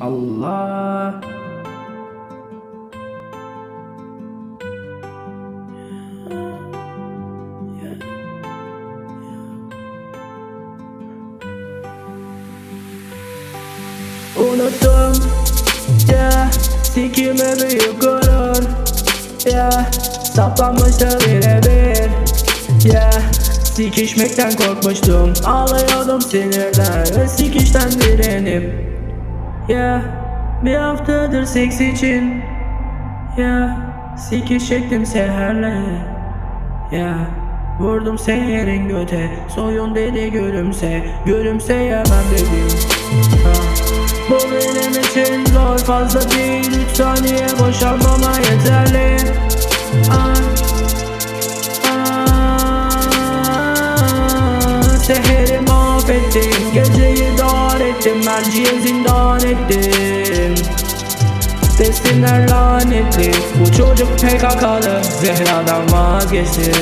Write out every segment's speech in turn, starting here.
Allah. Unuttum ya Sikime büyük gurur. Ya Saplanmıştı birebir. Ya Sikişmekten korkmuştum. Ağlıyordum sinirden sikişten direnip Ya Bir haftadır seks için. Ya Sikiş çektim seherle. Ya Vurdum seherin göte. Soyun dedi gülümse Gülümseyemem dedim. Bu benim için zor fazla değil. Üç saniye boşalmama yeterli. Ah, ah, Seheri mahvettim. Geceyi Merciye zindan ettim. Desinler lanetli. Bu çocuk PKK'lı Zehra'dan vazgeçti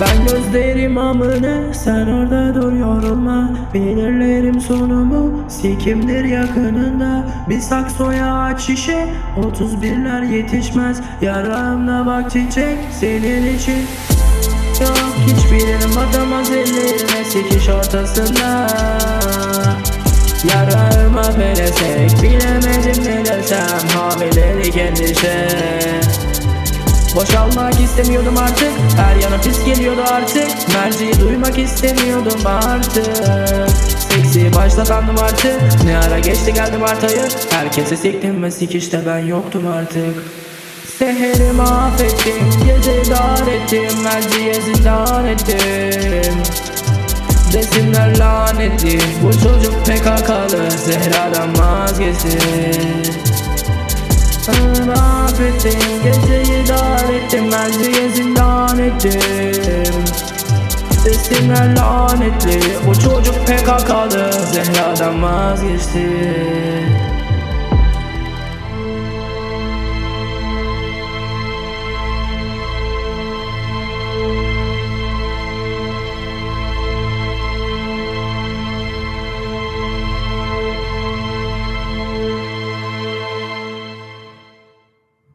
ben gözlerim amını sen orada dur yorulma. Belirlerim sonumu sikimdir yakınında. Bir saksoya aç şişe 31'ler yetişmez. Yarağımda bak çiçek senin için Yok hiçbirini batamaz ellerine sikiş ortasında. Yarağıma felesek bilemedim ne desem. Hamilelik endişe. Boşalmak istemiyordum artık. Her yana pis geliyordu artık. Merciyi duymak istemiyordum artık. Seksi başlatandım artık. Ne ara geçti geldim artıyı Herkese siktim ve sikişte ben yoktum artık Seheri mahvettim Gece dar ettim Merciye zindan ettim. Desinler lanetli Bu çocuk PKK'lı Zehra'dan vazgeçti. Mahvettim Geceyi dar ettim Merciye zindan ettim. Desinler lanetli Bu çocuk PKK'lı Zehra'dan vazgeçti